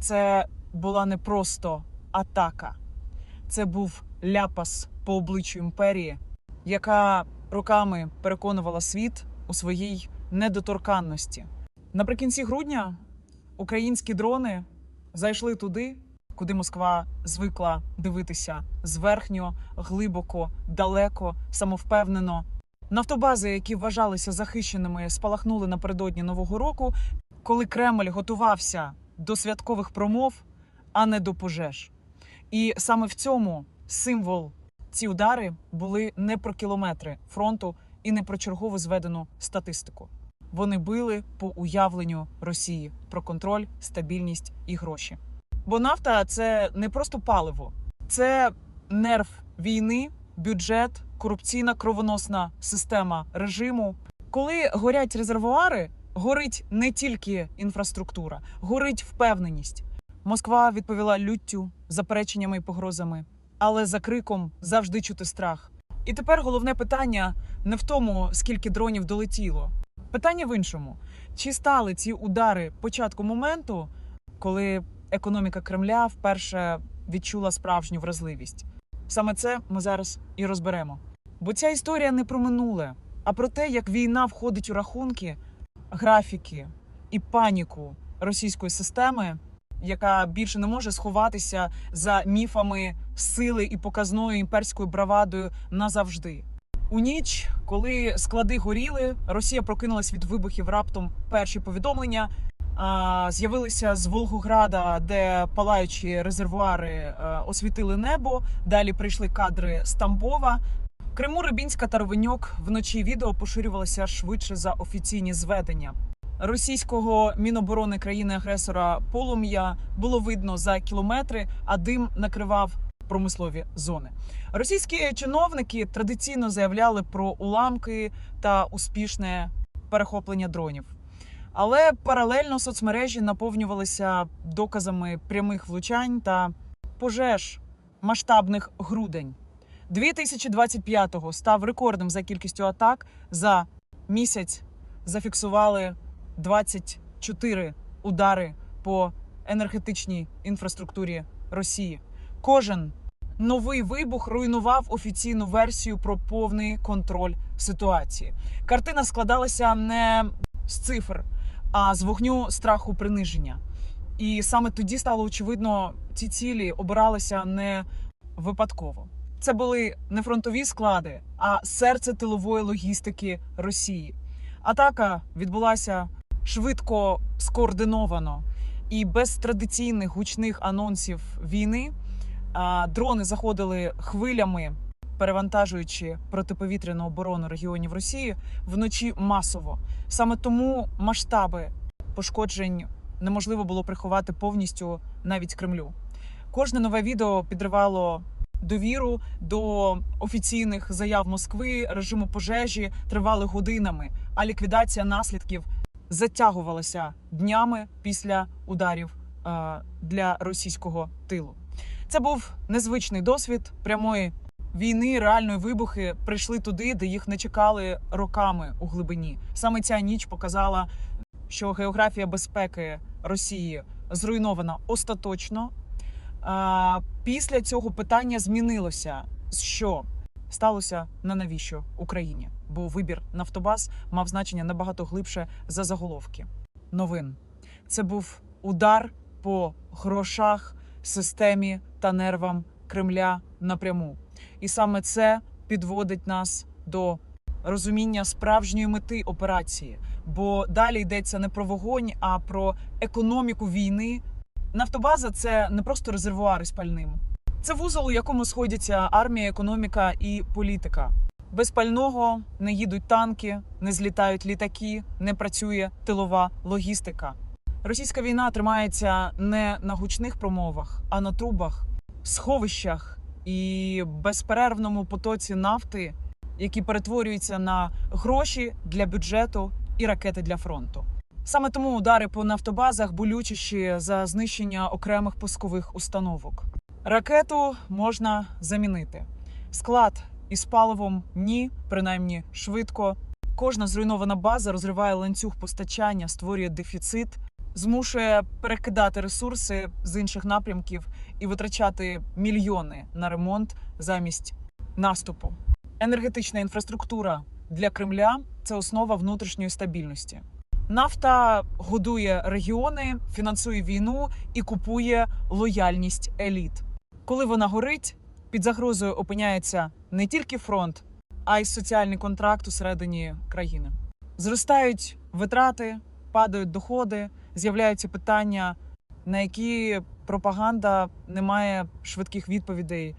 це була не просто атака, це був ляпас по обличчю імперії, яка роками переконувала світ у своїй недоторканності. Наприкінці грудня українські дрони зайшли туди, куди Москва звикла дивитися зверхньо, глибоко, далеко, самовпевнено. Нафтобази, які вважалися захищеними, спалахнули напередодні Нового року, коли Кремль готувався до святкових промов, а не до пожеж. І саме в цьому символ ці удари були не про кілометри фронту і не про чергову зведену статистику. Вони били по уявленню Росії про контроль, стабільність і гроші. Бо нафта це не просто паливо, це нерв війни, бюджет, корупційна кровоносна система режиму. Коли горять резервуари, горить не тільки інфраструктура, горить впевненість. Москва відповіла люттю, запереченнями і погрозами, але за криком завжди чути страх. І тепер головне питання не в тому, скільки дронів долетіло. Питання в іншому: чи стали ці удари початком моменту, коли економіка Кремля вперше відчула справжню вразливість? Саме це ми зараз і розберемо. Бо ця історія не про минуле, а про те, як війна входить у рахунки, графіки і паніку російської системи, яка більше не може сховатися за міфами сили і показною імперською бравадою назавжди. У ніч, коли склади горіли, Росія прокинулась від вибухів раптом перші повідомлення. З'явилися з Волгограда, де палаючі резервуари е, освітили небо. Далі прийшли кадри з Тамбова. Криму Рибінська та Ровеньок вночі відео поширювалося швидше за офіційні зведення. Російського міноборони країни-агресора полум'я було видно за кілометри, а дим накривав промислові зони. Російські чиновники традиційно заявляли про уламки та успішне перехоплення дронів. Але паралельно соцмережі наповнювалися доказами прямих влучань та пожеж масштабних грудень. 2025-го став рекордним за кількістю атак. За місяць зафіксували 24 удари по енергетичній інфраструктурі Росії. Кожен новий вибух руйнував офіційну версію про повний контроль ситуації. Картина складалася не з цифр, а з вогню страху приниження. І саме тоді стало очевидно, ці цілі обиралися не випадково. Це були не фронтові склади, а серце тилової логістики Росії. Атака відбулася швидко, скоординовано і без традиційних гучних анонсів війни. Дрони заходили хвилями, перевантажуючи протиповітряну оборону регіонів Росії вночі масово. Саме тому масштаби пошкоджень неможливо було приховати повністю навіть Кремлю. Кожне нове відео підривало довіру до офіційних заяв Москви, режиму пожежі тривали годинами, а ліквідація наслідків затягувалася днями після ударів е, для російського тилу. Це був незвичний досвід прямої війни. Реальної вибухи прийшли туди, де їх не чекали роками у глибині. Саме ця ніч показала, що географія безпеки Росії зруйнована остаточно. Після цього питання змінилося. Що сталося на навіщо Україні? Бо вибір Нафтобаз мав значення набагато глибше за заголовки новин. Це був удар по грошах, системі та нервам Кремля напряму. І саме це підводить нас до розуміння справжньої мети операції. Бо далі йдеться не про вогонь, а про економіку війни. Нафтобаза це не просто резервуари з пальним. Це вузол, у якому сходяться армія, економіка і політика. Без пального не їдуть танки, не злітають літаки, не працює тилова логістика. Російська війна тримається не на гучних промовах, а на трубах, сховищах і безперервному потоці нафти, які перетворюються на гроші для бюджету і ракети для фронту. Саме тому удари по нафтобазах болючіші за знищення окремих пускових установок. Ракету можна замінити. Склад із паливом ні, принаймні швидко. Кожна зруйнована база розриває ланцюг постачання, створює дефіцит. змушує перекидати ресурси з інших напрямків і витрачати мільйони на ремонт замість наступу. Енергетична інфраструктура для Кремля це основа внутрішньої стабільності. Нафта годує регіони, фінансує війну і купує лояльність еліт. Коли вона горить, під загрозою опиняється не тільки фронт, а й соціальний контракт усередині країни. Зростають витрати, падають доходи, з'являються питання, на які пропаганда не має швидких відповідей.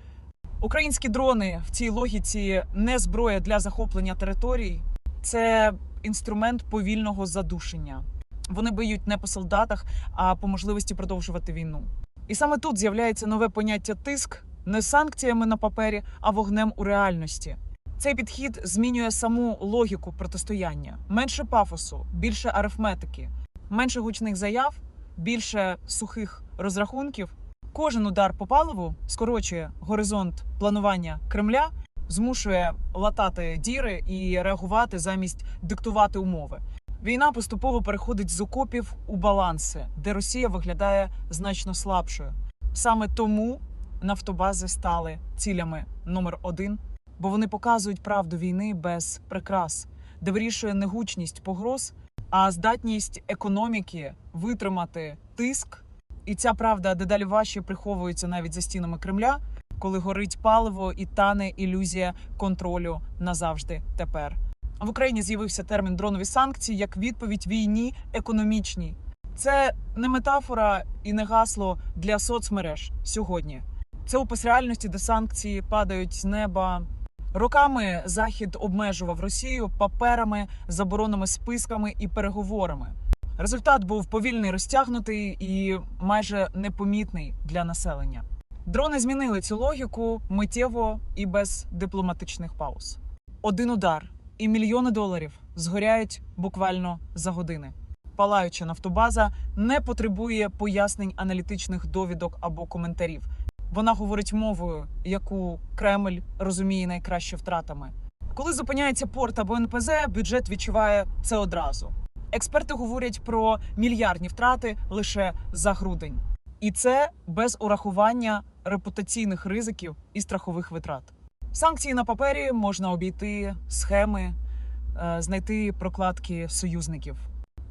Українські дрони в цій логіці не зброя для захоплення територій, це інструмент повільного задушення. Вони б'ють не по солдатах, а по можливості продовжувати війну. І саме тут з'являється нове поняття тиск не санкціями на папері, а вогнем у реальності. Цей підхід змінює саму логіку протистояння: менше пафосу, більше арифметики, менше гучних заяв, більше сухих розрахунків. Кожен удар по паливу скорочує горизонт планування Кремля, змушує латати діри і реагувати замість диктувати умови. Війна поступово переходить з окопів у баланси, де Росія виглядає значно слабшою. Саме тому нафтобази стали цілями номер один, бо вони показують правду війни без прикрас, де вирішує не гучність погроз, а здатність економіки витримати тиск. І ця правда дедалі важче приховується навіть за стінами Кремля, коли горить паливо і тане ілюзія контролю назавжди тепер. В Україні з'явився термін дронові санкції як відповідь війні економічній. Це не метафора і не гасло для соцмереж сьогодні. Це опис реальності, де санкції падають з неба. Роками Захід обмежував Росію паперами, заборонами, списками і переговорами. Результат був повільний, розтягнутий і майже непомітний для населення. Дрони змінили цю логіку миттєво і без дипломатичних пауз. Один удар і мільйони доларів згоряють буквально за години. Палаюча нафтобаза не потребує пояснень аналітичних довідок або коментарів. Вона говорить мовою, яку Кремль розуміє найкраще втратами. Коли зупиняється порт або НПЗ, бюджет відчуває це одразу. Експерти говорять про мільярдні втрати лише за грудень, і це без урахування репутаційних ризиків і страхових витрат. Санкції на папері можна обійти схеми, е, знайти прокладки союзників.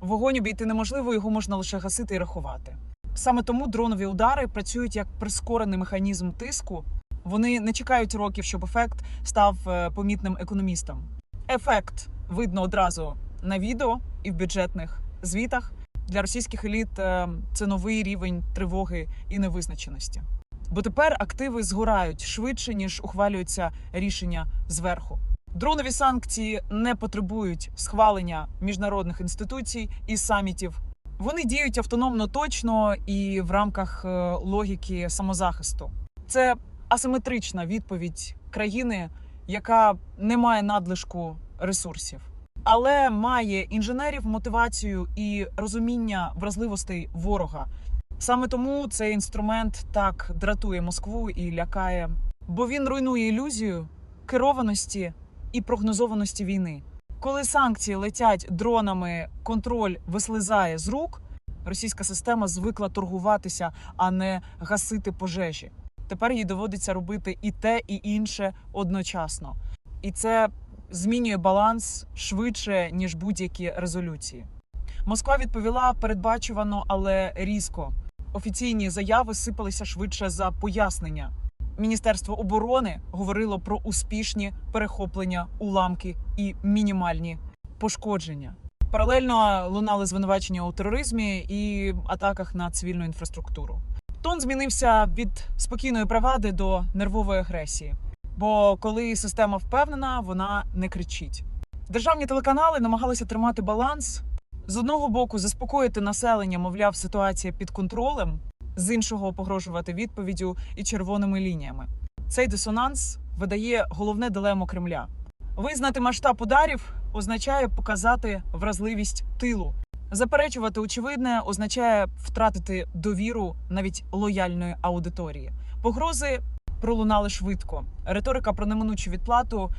Вогонь обійти неможливо, його можна лише гасити і рахувати. Саме тому дронові удари працюють як прискорений механізм тиску. Вони не чекають років, щоб ефект став е, помітним економістам. Ефект видно одразу на відео і в бюджетних звітах. Для російських еліт е, це новий рівень тривоги і невизначеності. Бо тепер активи згорають швидше ніж ухвалюються рішення зверху. Дронові санкції не потребують схвалення міжнародних інституцій і самітів. Вони діють автономно точно і в рамках е, логіки самозахисту. Це асиметрична відповідь країни, яка не має надлишку ресурсів, але має інженерів, мотивацію і розуміння вразливостей ворога. Саме тому цей інструмент так дратує Москву і лякає, бо він руйнує ілюзію керованості і прогнозованості війни. Коли санкції летять дронами, контроль вислизає з рук. Російська система звикла торгуватися, а не гасити пожежі. Тепер їй доводиться робити і те, і інше одночасно, і це змінює баланс швидше ніж будь-які резолюції. Москва відповіла передбачувано, але різко. Офіційні заяви сипалися швидше за пояснення. Міністерство оборони говорило про успішні перехоплення, уламки і мінімальні пошкодження. Паралельно лунали звинувачення у тероризмі і атаках на цивільну інфраструктуру. Тон змінився від спокійної бравади до нервової агресії. Бо коли система впевнена, вона не кричить. Державні телеканали намагалися тримати баланс з одного боку, заспокоїти населення, мовляв, ситуація під контролем, з іншого погрожувати відповіддю і червоними лініями. Цей дисонанс видає головне дилему Кремля. Визнати масштаб ударів означає показати вразливість тилу. Заперечувати очевидне означає втратити довіру навіть лояльної аудиторії. Погрози пролунали швидко. Риторика про неминучу відплату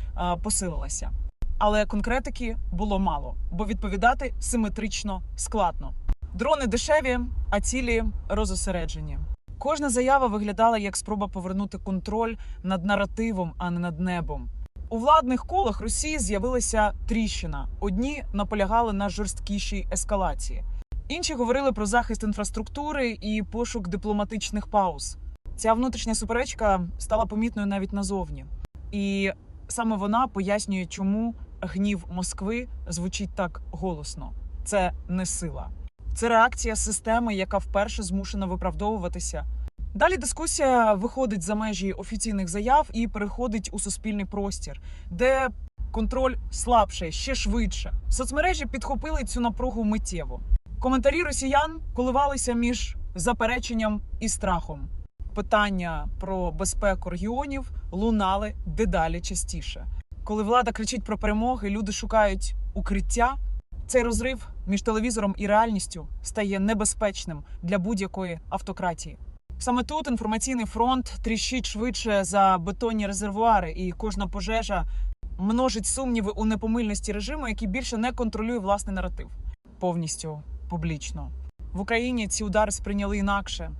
посилилася. Але конкретики було мало, бо відповідати симетрично складно. Дрони дешеві, а цілі розосереджені. Кожна заява виглядала як спроба повернути контроль над наративом, а не над небом. У владних колах Росії з'явилася тріщина. Одні наполягали на жорсткішій ескалації, інші говорили про захист інфраструктури і пошук дипломатичних пауз. Ця внутрішня суперечка стала помітною навіть назовні, і саме вона пояснює, чому гнів Москви звучить так голосно. Це не сила, це реакція системи, яка вперше змушена виправдовуватися. Далі дискусія виходить за межі офіційних заяв і переходить у суспільний простір, де контроль слабше, ще швидше. Соцмережі підхопили цю напругу миттєво. Коментарі росіян коливалися між запереченням і страхом. Питання про безпеку регіонів лунали дедалі частіше. Коли влада кричить про перемоги, люди шукають укриття. Цей розрив між телевізором і реальністю стає небезпечним для будь-якої автократії. Саме тут інформаційний фронт тріщить швидше за бетонні резервуари, і кожна пожежа множить сумніви у непомильності режиму, який більше не контролює власний наратив повністю публічно. В Україні ці удари сприйняли інакше,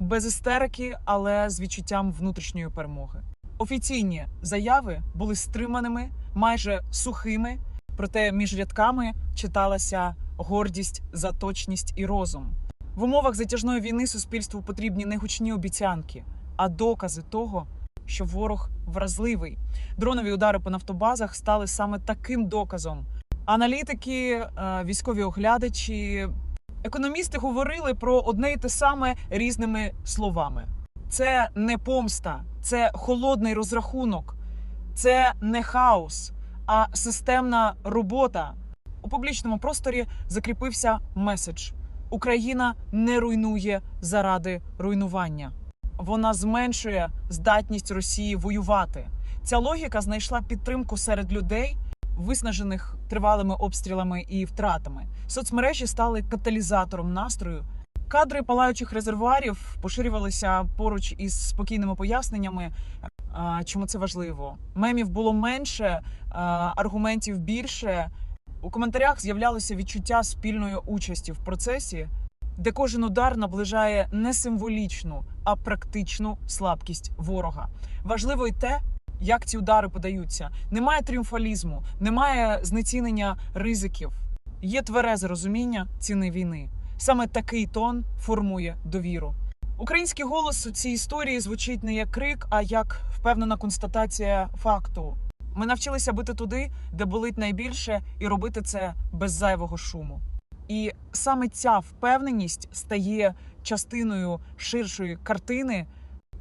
без істерики, але з відчуттям внутрішньої перемоги. Офіційні заяви були стриманими, майже сухими, проте між рядками читалася гордість за точність і розум. В умовах затяжної війни суспільству потрібні не гучні обіцянки, а докази того, що ворог вразливий. Дронові удари по нафтобазах стали саме таким доказом. Аналітики, е, військові оглядачі, економісти говорили про одне й те саме різними словами. Це не помста, це холодний розрахунок, це не хаос, а системна робота. У публічному просторі закріпився меседж: Україна не руйнує заради руйнування. Вона зменшує здатність Росії воювати. Ця логіка знайшла підтримку серед людей, виснажених тривалими обстрілами і втратами. Соцмережі стали каталізатором настрою. Кадри палаючих резервуарів поширювалися поруч із спокійними поясненнями, чому це важливо. Мемів було менше, аргументів більше. У коментарях з'являлося відчуття спільної участі в процесі, де кожен удар наближає не символічну, а практичну слабкість ворога. Важливо й те, як ці удари подаються. Немає тріумфалізму, немає знецінення ризиків. Є тверезе розуміння ціни війни. Саме такий тон формує довіру. Український голос у цій історії звучить не як крик, а як впевнена констатація факту. Ми навчилися бити туди, де болить найбільше, і робити це без зайвого шуму. І саме ця впевненість стає частиною ширшої картини,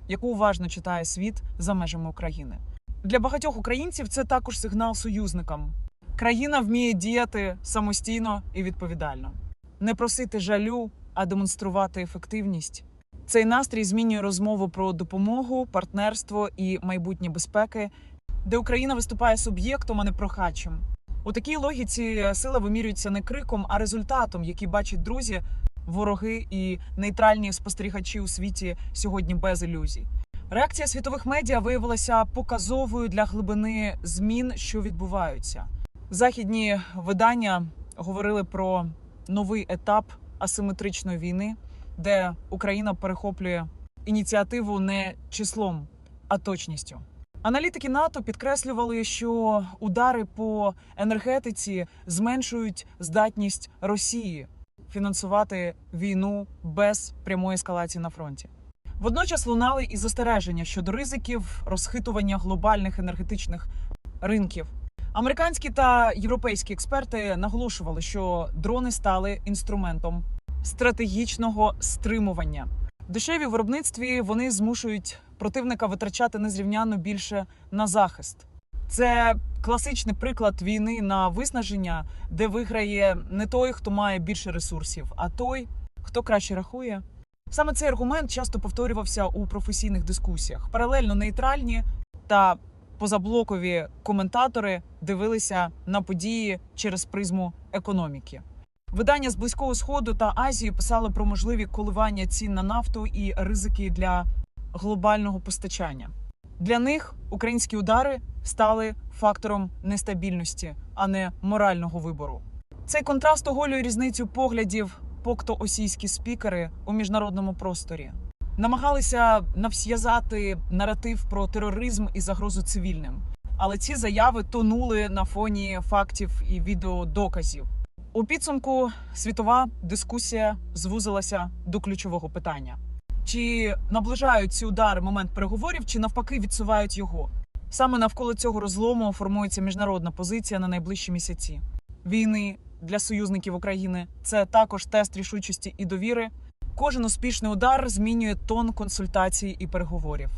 яку уважно читає світ за межами України. Для багатьох українців це також сигнал союзникам. Країна вміє діяти самостійно і відповідально, не просити жалю, а демонструвати ефективність. Цей настрій змінює розмову про допомогу, партнерство і майбутнє безпеки, де Україна виступає суб'єктом, а не прохачем. У такій логіці сила вимірюється не криком, а результатом, який бачать друзі, вороги і нейтральні спостерігачі у світі сьогодні без ілюзій. Реакція світових медіа виявилася показовою для глибини змін, що відбуваються. Західні видання говорили про новий етап асиметричної війни, де Україна перехоплює ініціативу не числом, а точністю. Аналітики НАТО підкреслювали, що удари по енергетиці зменшують здатність Росії фінансувати війну без прямої ескалації на фронті. Водночас лунали і застереження щодо ризиків розхитування глобальних енергетичних ринків. Американські та європейські експерти наголошували, що дрони стали інструментом стратегічного стримування. Дешеві в виробництві вони змушують противника витрачати незрівняно більше на захист. Це класичний приклад війни на виснаження, де виграє не той, хто має більше ресурсів, а той, хто краще рахує. Саме цей аргумент часто повторювався у професійних дискусіях. Паралельно нейтральні та позаблокові коментатори дивилися на події через призму економіки. Видання з близького сходу та Азії писали про можливі коливання цін на нафту і ризики для глобального постачання. Для них українські удари стали фактором нестабільності, а не морального вибору. Цей контраст оголює різницю поглядів поктоосійські спікери у міжнародному просторі. Намагалися навсв'язати наратив про тероризм і загрозу цивільним. Але ці заяви тонули на фоні фактів і відеодоказів. У підсумку світова дискусія звузилася до ключового питання: чи наближають ці удари момент переговорів, чи навпаки відсувають його? Саме навколо цього розлому формується міжнародна позиція на найближчі місяці. Війни для союзників України це також тест рішучості і довіри. Кожен успішний удар змінює тон консультацій і переговорів.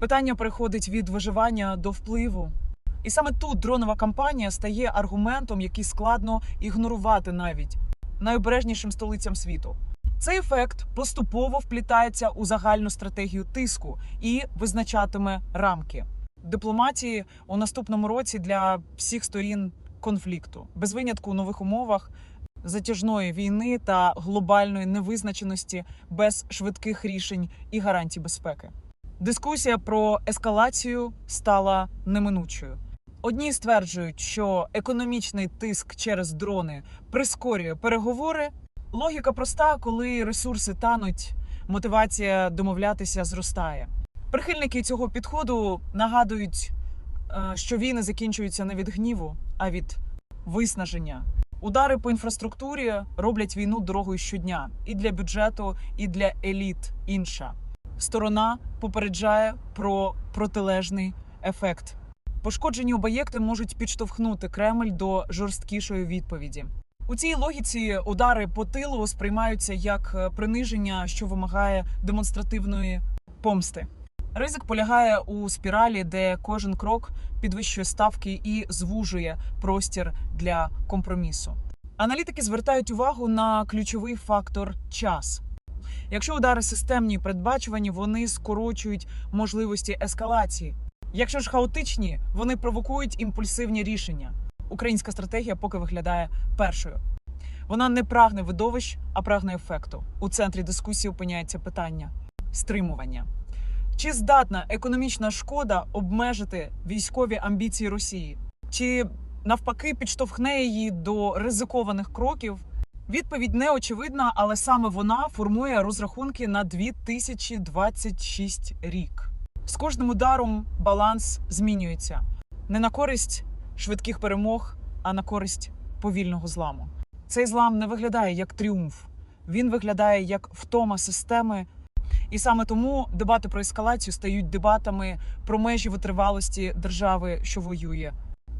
Питання переходить від виживання до впливу. І саме тут дронова кампанія стає аргументом, який складно ігнорувати навіть найобережнішим столицям світу. Цей ефект поступово вплітається у загальну стратегію тиску і визначатиме рамки дипломатії у наступному році для всіх сторін конфлікту, без винятку у нових умовах затяжної війни та глобальної невизначеності без швидких рішень і гарантій безпеки. Дискусія про ескалацію стала неминучою. Одні стверджують, що економічний тиск через дрони прискорює переговори. Логіка проста, коли ресурси тануть, мотивація домовлятися зростає. Прихильники цього підходу нагадують, е, що війни закінчуються не від гніву, а від виснаження. Удари по інфраструктурі роблять війну дорогою щодня і для бюджету, і для еліт. Інша сторона попереджає про протилежний ефект. Пошкоджені об'єкти можуть підштовхнути Кремль до жорсткішої відповіді. У цій логіці удари по тилу сприймаються як е, приниження, що вимагає демонстративної помсти. Ризик полягає у спіралі, де кожен крок підвищує ставки і звужує простір для компромісу. Аналітики звертають увагу на ключовий фактор час. Якщо удари системні і передбачувані, вони скорочують можливості ескалації. Якщо ж хаотичні, вони провокують імпульсивні рішення. Українська стратегія поки виглядає першою. Вона не прагне видовищ, а прагне ефекту. У центрі дискусії опиняється питання стримування. Чи здатна економічна шкода обмежити військові амбіції Росії? Чи навпаки підштовхне її до ризикованих кроків? Відповідь не очевидна, але саме вона формує розрахунки на 2026 рік. З кожним ударом баланс змінюється не на користь швидких перемог, а на користь повільного зламу. Цей злам не виглядає як тріумф, він виглядає як втома системи. І саме тому дебати про ескалацію стають дебатами про межі витривалості держави, що воює.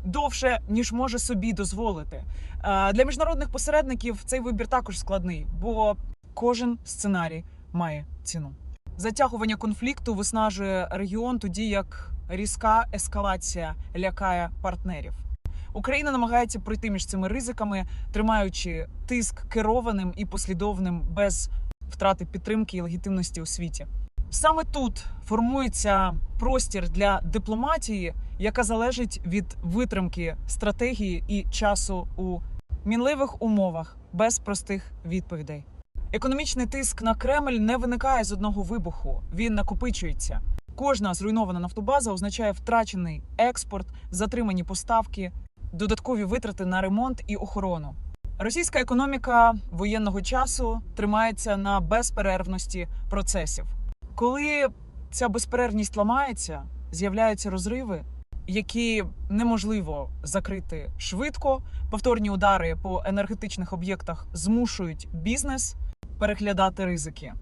Довше ніж може собі дозволити Е, для міжнародних посередників цей вибір також складний, бо кожен сценарій має ціну. Затягування конфлікту виснажує регіон, тоді як різка ескалація лякає партнерів. Україна намагається пройти між цими ризиками, тримаючи тиск керованим і послідовним без втрати підтримки і легітимності у світі. Саме тут формується простір для дипломатії, яка залежить від витримки стратегії і часу у мінливих умовах без простих відповідей. Економічний тиск на Кремль не виникає з одного вибуху, він накопичується. Кожна зруйнована нафтобаза означає втрачений експорт, затримані поставки, додаткові витрати на ремонт і охорону. Російська економіка воєнного часу тримається на безперервності процесів. Коли ця безперервність ламається, з'являються розриви, які неможливо закрити швидко. Повторні удари по енергетичних об'єктах змушують бізнес переглядати ризики.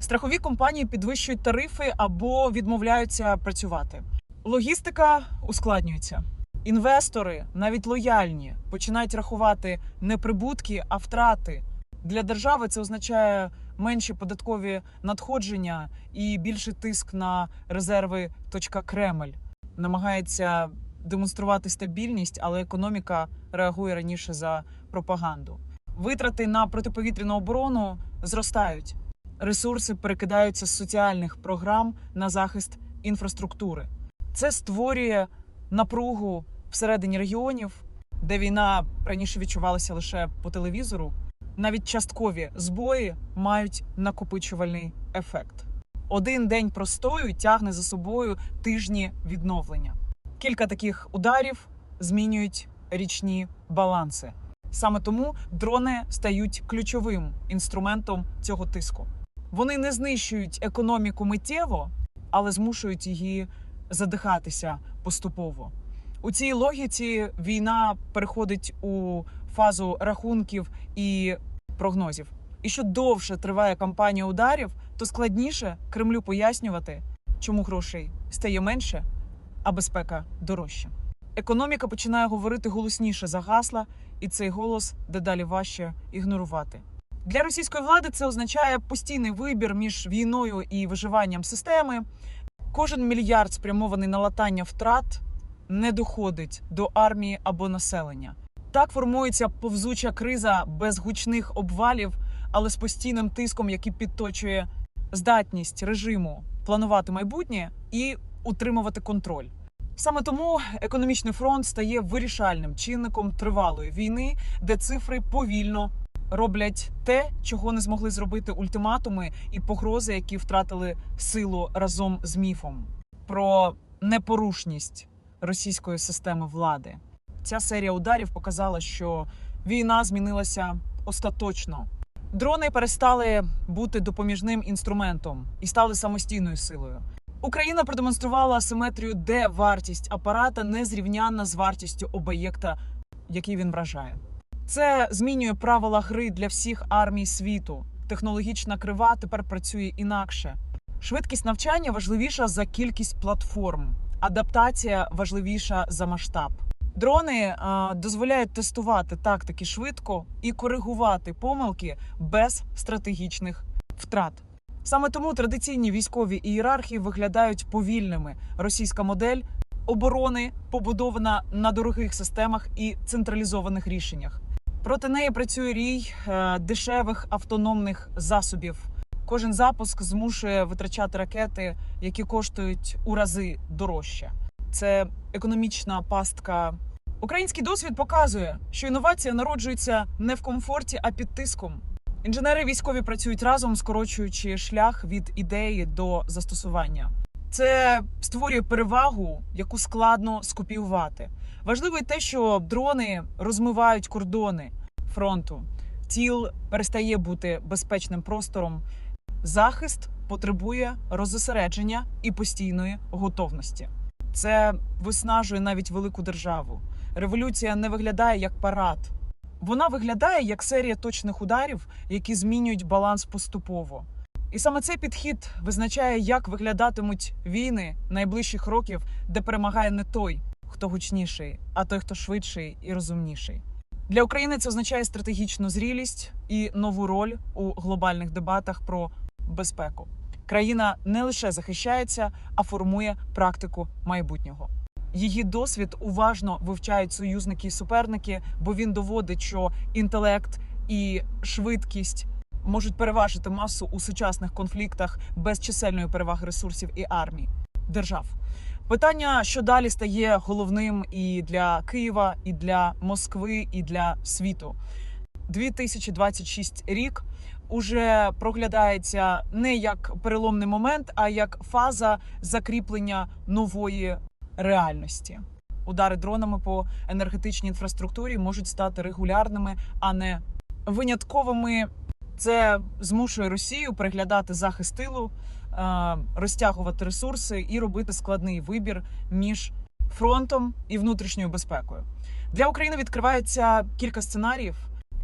Страхові компанії підвищують тарифи або відмовляються працювати. Логістика ускладнюється. Інвестори, навіть лояльні, починають рахувати не прибутки, а втрати. Для держави це означає менші податкові надходження і більший тиск на резерви. Точка Кремль намагається демонструвати стабільність, але економіка реагує раніше за пропаганду. Витрати на протиповітряну оборону зростають. Ресурси перекидаються з соціальних програм на захист інфраструктури. Це створює напругу всередині регіонів, де війна раніше відчувалася лише по телевізору. Навіть часткові збої мають накопичувальний ефект. Один день простою тягне за собою тижні відновлення. Кілька таких ударів змінюють річні баланси. Саме тому дрони стають ключовим інструментом цього тиску. Вони не знищують економіку миттєво, але змушують її задихатися поступово. У цій логіці війна переходить у фазу рахунків і прогнозів. І що довше триває кампанія ударів, то складніше Кремлю пояснювати, чому грошей стає менше, а безпека дорожча. Економіка починає говорити голосніше за гасла, і цей голос дедалі важче ігнорувати. Для російської влади це означає постійний вибір між війною і виживанням системи. Кожен мільярд, спрямований на латання втрат, не доходить до армії або населення. Так формується повзуча криза без гучних обвалів, але з постійним тиском, який підточує здатність режиму планувати майбутнє і утримувати контроль. Саме тому економічний фронт стає вирішальним чинником тривалої війни, де цифри повільно роблять те, чого не змогли зробити ультиматуми і погрози, які втратили силу разом з міфом про непорушність російської системи влади. Ця серія ударів показала, що війна змінилася остаточно. Дрони перестали бути допоміжним інструментом і стали самостійною силою. Україна продемонструвала асиметрію, де вартість апарата не зрівнянна з вартістю об'єкта, який він вражає. Це змінює правила гри для всіх армій світу. Технологічна крива тепер працює інакше. Швидкість навчання важливіша за кількість платформ, адаптація важливіша за масштаб. Дрони е, дозволяють тестувати тактики швидко і коригувати помилки без стратегічних втрат. Саме тому традиційні військові ієрархії виглядають повільними. Російська модель оборони побудована на дорогих системах і централізованих рішеннях. Проти неї працює рій е, дешевих автономних засобів. Кожен запуск змушує витрачати ракети, які коштують у рази дорожче. Це економічна пастка. Український досвід показує, що інновація народжується не в комфорті, а під тиском. Інженери військові працюють разом, скорочуючи шлях від ідеї до застосування. Це створює перевагу, яку складно скопіювати. Важливо й те, що дрони розмивають кордони фронту. Тіл перестає бути безпечним простором. Захист потребує розосередження і постійної готовності. Це виснажує навіть велику державу. Революція не виглядає як парад. Вона виглядає як серія точних ударів, які змінюють баланс поступово. І саме цей підхід визначає, як виглядатимуть війни найближчих років, де перемагає не той, хто гучніший, а той, хто швидший і розумніший. Для України це означає стратегічну зрілість і нову роль у глобальних дебатах про безпеку. Країна не лише захищається, а формує практику майбутнього. Її досвід уважно вивчають союзники і суперники, бо він доводить, що інтелект і швидкість можуть переважити масу у сучасних конфліктах без чисельної переваги ресурсів і армій держав. Питання, що далі стає головним і для Києва, і для Москви, і для світу. 2026 рік уже проглядається не як переломний момент, а як фаза закріплення нової реальності. Удари дронами по енергетичній інфраструктурі можуть стати регулярними, а не винятковими. Це змушує Росію переглядати захист тилу, розтягувати ресурси і робити складний вибір між фронтом і внутрішньою безпекою. Для України відкривається кілька сценаріїв.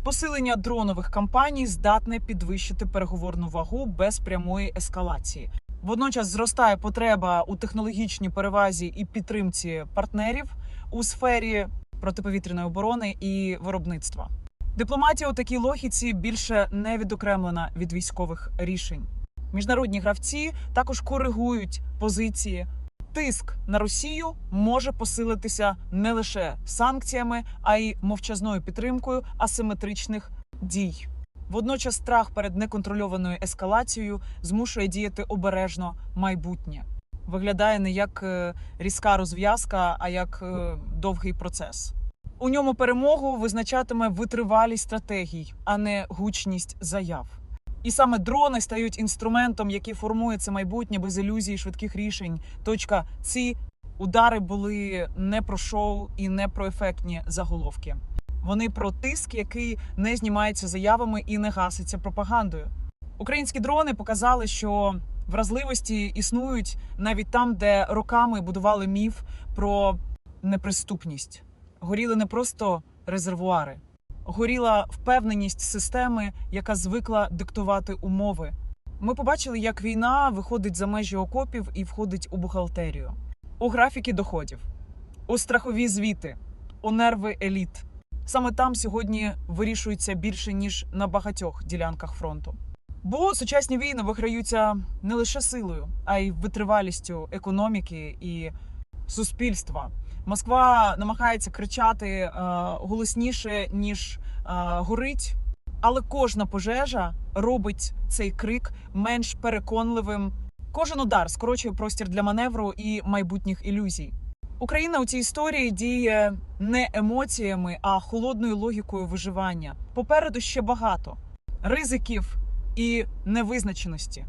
Посилення дронових кампаній здатне підвищити переговорну вагу без прямої ескалації. Водночас зростає потреба у технологічній перевазі і підтримці партнерів у сфері протиповітряної оборони і виробництва. Дипломатія у такій логіці більше не відокремлена від військових рішень. Міжнародні гравці також коригують позиції. Тиск на Росію може посилитися не лише санкціями, а й мовчазною підтримкою асиметричних дій. Водночас страх перед неконтрольованою ескалацією змушує діяти обережно майбутнє. Виглядає не як е, різка розв'язка, а як е, довгий процес. У ньому перемогу визначатиме витривалість стратегій, а не гучність заяв. І саме дрони стають інструментом, який формує це майбутнє без ілюзій, швидких рішень. Точка ці удари були не про шоу і не про ефектні заголовки. Вони про тиск, який не знімається заявами і не гаситься пропагандою. Українські дрони показали, що вразливості існують навіть там, де роками будували міф про неприступність. Горіли не просто резервуари, горіла впевненість системи, яка звикла диктувати умови. Ми побачили, як війна виходить за межі окопів і входить у бухгалтерію, у графіки доходів, у страхові звіти, у нерви еліт. Саме там сьогодні вирішується більше ніж на багатьох ділянках фронту. Бо сучасні війни виграються не лише силою, а й витривалістю економіки і суспільства. Москва намагається кричати е, голосніше ніж е, горить, але кожна пожежа робить цей крик менш переконливим. Кожен удар скорочує простір для маневру і майбутніх ілюзій. Україна у цій історії діє не емоціями, а холодною логікою виживання. Попереду ще багато ризиків і невизначеності.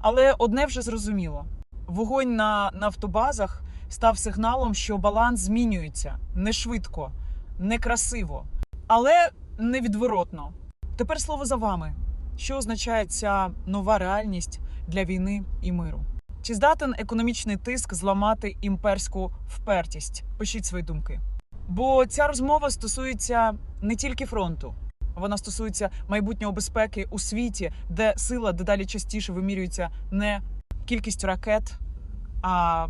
Але одне вже зрозуміло: вогонь на нафтобазах став сигналом, що баланс змінюється не швидко, не красиво, але невідворотно. Тепер слово за вами. Що означає ця нова реальність для війни і миру? Чи здатен економічний тиск зламати імперську впертість? Пишіть свої думки. Бо ця розмова стосується не тільки фронту, вона стосується майбутнього безпеки у світі, де сила дедалі частіше вимірюється не кількістю ракет, а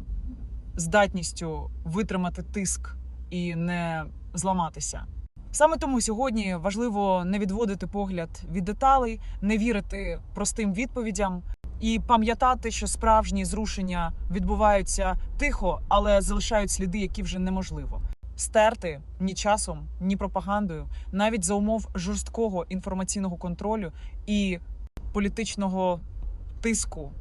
здатністю витримати тиск і не зламатися. Саме тому сьогодні важливо не відводити погляд від деталей, не вірити простим відповідям і пам'ятати, що справжні зрушення відбуваються тихо, але залишають сліди, які вже неможливо стерти ні часом, ні пропагандою, навіть за умов жорсткого інформаційного контролю і політичного тиску